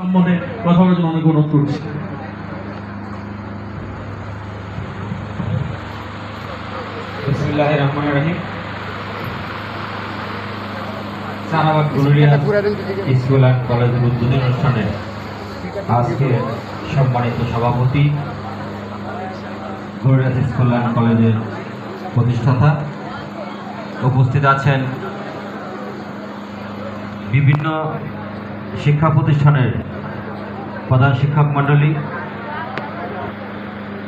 সম্বন্ধে কথা বলার জন্য অনেক অনুরোধ করছি। বিসমিল্লাহ রহমান রহিম সারাবাদ গুরুলিয়া স্কুল অ্যান্ড কলেজের উদ্বোধনী অনুষ্ঠানে আজকে সম্মানিত সভাপতি গরুলিয়া স্কুল অ্যান্ড কলেজের প্রতিষ্ঠাতা উপস্থিত আছেন। বিভিন্ন শিক্ষা প্রতিষ্ঠানের প্রধান শিক্ষক মণ্ডলী,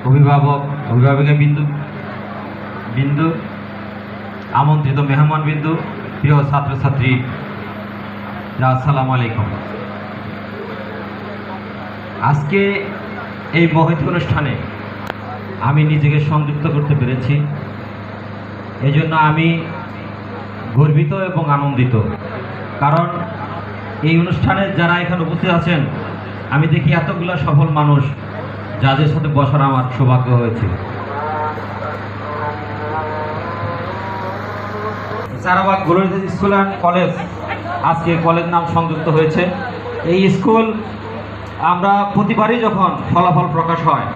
অভিভাবক, অভিভাবিকা বিন্দু বিন্দু, আমন্ত্রিত মেহমান বিন্দু, প্রিয় ছাত্রছাত্রী আসসালামু আলাইকুম। আজকে এই মহিত অনুষ্ঠানে আমি নিজেকে সংযুক্ত করতে পেরেছি। এই জন্য আমি গর্বিত এবং আনন্দিত। কারণ এই অনুষ্ঠানে যারা এখানে উপস্থিত আছেন, আমি দেখি এতগুলো সফল মানুষ যাদের সাথে বসার আমার সৌভাগ্য হয়েছে। স্কুল অ্যান্ড কলেজ, আজকে কলেজ নাম সংযুক্ত হয়েছে। এই স্কুল আমরা প্রতিবারই যখন ফলাফল প্রকাশ হয়,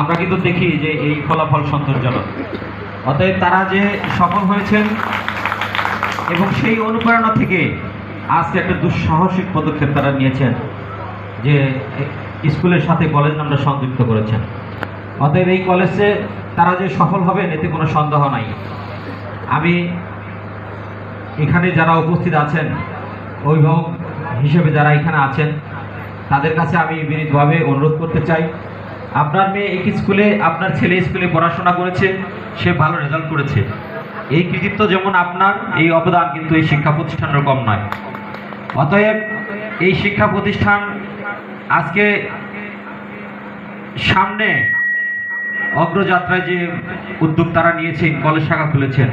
আমরা কিন্তু দেখি যে এই ফলাফল সন্তোষজনক। অতএব তারা যে সফল হয়েছেন এবং সেই অনুপ্রেরণা থেকে আজকে একটা দুঃসাহসিক পদক্ষেপ তারা নিয়েছেন, যে স্কুলের সাথে কলেজ নামটা সংযুক্ত করেছেন। অতএব এই কলেজে তারা যে সফল হবেন, এতে কোনো সন্দেহ নাই। আমি এখানে যারা উপস্থিত আছেন, অভিভাবক হিসেবে যারা এখানে আছেন, তাদের কাছে আমি বিনীতভাবে অনুরোধ করতে চাই। আপনার মেয়ে একই স্কুলে, আপনার ছেলে স্কুলে পড়াশোনা করেছে, সে ভালো রেজাল্ট করেছে। এই কৃতিত্ব যেমন আপনার, এই অবদান কিন্তু এই শিক্ষা প্রতিষ্ঠানের কম নয়। অতএব এই শিক্ষা প্রতিষ্ঠান আজকে সামনে অগ্রযাত্রায় যে উদ্যোগ তারা নিয়েছেন কলেজ শাখা খুলেছেন,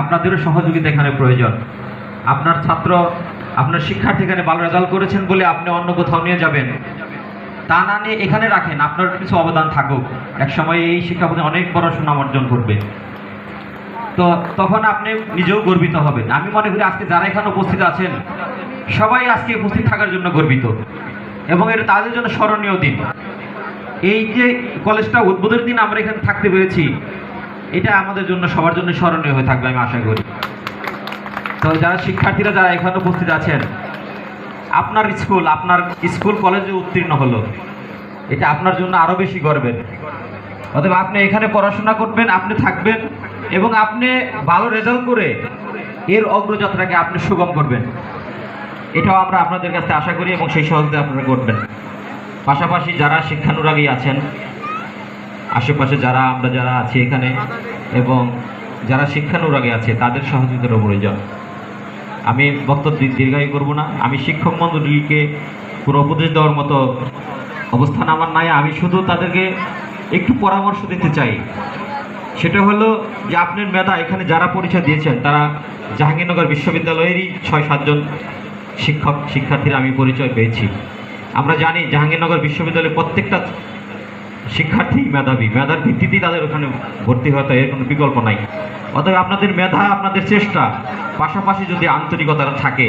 আপনাদেরও সহযোগিতা এখানে প্রয়োজন। আপনার ছাত্র, আপনার শিক্ষার্থী এখানে ভালো রেজাল্ট করেছেন বলে আপনি অন্য কোথাও নিয়ে যাবেন। তা না নিয়ে এখানে রাখেন, আপনার কিছু অবদান থাকুক। এক সময় এই শিক্ষা প্রতি অনেক বড় সুনাম অর্জন করবে। তো তখন আপনি নিজেও গর্বিত হবেন। আমি মনে করি আজকে যারা এখানে উপস্থিত আছেন সবাই আজকে উপস্থিত থাকার জন্য গর্বিত। এবং এটা তাদের জন্য স্মরণীয় দিন। এই যে কলেজটা উদ্বোধনের দিন আমরা এখানে থাকতে পেরেছি, এটা আমাদের জন্য সবার জন্য স্মরণীয় হয়ে থাকবে আমি আশা করি। তো যারা শিক্ষার্থীরা যারা এখানে উপস্থিত আছেন, আপনার স্কুল আপনার স্কুল কলেজে উত্তীর্ণ হলো। এটা আপনার জন্য আরও বেশি গর্বের। অতএব আপনি এখানে পড়াশোনা করবেন, আপনি থাকবেন, এবং আপনি ভালো রেজাল্ট করে এর অগ্রযাত্রাকে আপনি সুগম করবেন। এটাও আমরা আপনাদের কাছে আশা করি এবং সেই সহজে আপনারা করবেন। পাশাপাশি যারা শিক্ষানুরাগী আছেন, আশেপাশে যারা আমরা যারা আছি এখানে এবং যারা শিক্ষানুরাগী আছে, তাদের সহযোগিতারও প্রয়োজন। আমি বক্তব্য দীর্ঘায়ু করব না। আমি শিক্ষক মণ্ডলীকে কোনো উপদেশ দেওয়ার মতো অবস্থান আমার নাই। আমি শুধু তাদেরকে একটু পরামর্শ দিতে চাই। সেটা হলো যে আপনার মেধা, এখানে যারা পরিচয় দিয়েছেন, তারা জাহাঙ্গীরনগর বিশ্ববিদ্যালয়েরই ছয় সাতজন শিক্ষক শিক্ষার্থীরা আমি পরিচয় পেয়েছি। আমরা জানি জাহাঙ্গীরনগর বিশ্ববিদ্যালয়ের প্রত্যেকটা শিক্ষার্থী মেধাবী। মেধার ভিত্তিতেই তাদের ওখানে ভর্তি হতে এর কোনো বিকল্প নাই। অতএব আপনাদের মেধা আপনাদের চেষ্টা। পাশাপাশি যদি আন্তরিকতা থাকে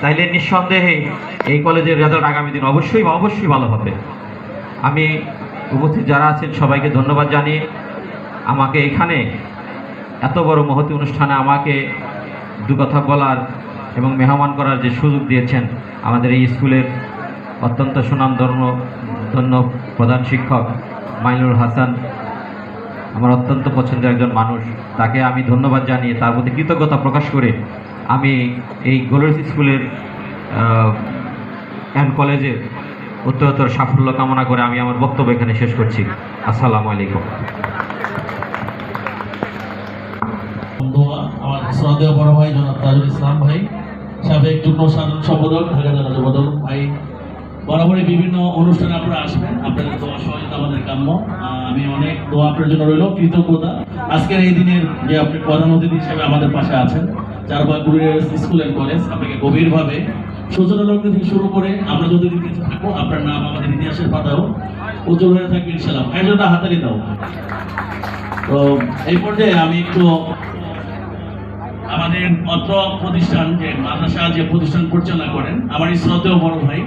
তাহলে নিঃসন্দেহে এই কলেজের রেজাল্ট আগামী দিন অবশ্যই অবশ্যই ভালো হবে। আমি উপস্থিত যারা আছেন, সবাইকে ধন্যবাদ জানিয়ে আমাকে এখানে এত বড় মহতি অনুষ্ঠানে আমাকে দু কথা বলার এবং মেহমান করার যে সুযোগ দিয়েছেন আমাদের এই স্কুলের অত্যন্ত সুনাম ধর্ম ধন্য প্রধান শিক্ষক মাইনুল হাসান, আমার অত্যন্ত পছন্দের একজন মানুষ। তাকে আমি ধন্যবাদ জানিয়ে তার প্রতি কৃতজ্ঞতা প্রকাশ করে আমি এই গোলরেস স্কুলের অ্যান্ড কলেজের উত্তরোত্তর সাফল্য কামনা করে আমি আমার বক্তব্য এখানে শেষ করছি। আসসালামু আলাইকুম। আমার শ্রদ্ধেয় বড় ভাই জনাব তাজুল ইসলাম ভাই সাবেক যুগ্ম সাধারণ সম্পাদক ঢাকা জেলা যুবদল ভাই বরাবরই বিভিন্ন অনুষ্ঠানে আপনারা আসবেন। আপনাদের দোয়া সহযোগিতা আমাদের কাম্য। আমি অনেক দোয়া আপনার জন্য রইল। কৃতজ্ঞতা। আজকের এই দিনের যে আপনি প্রধান অতিথি হিসেবে আমাদের পাশে আছেন চারবার গুরুর স্কুল অ্যান্ড কলেজ, আপনাকে গভীরভাবে সূচনা লগ্ন থেকে শুরু করে আমরা যতদিন কিছু থাকব, আপনার নাম আমাদের ইতিহাসের পাতাও উজ্জ্বল হয়ে থাকবে ইনশাল্লাহ একজনটা হাতালি দাও। তো এই পর্যায়ে আমি একটু আমাদের অত্র প্রতিষ্ঠান যে মাদ্রাসা যে প্রতিষ্ঠান পরিচালনা করেন আমার এই বড় ভাই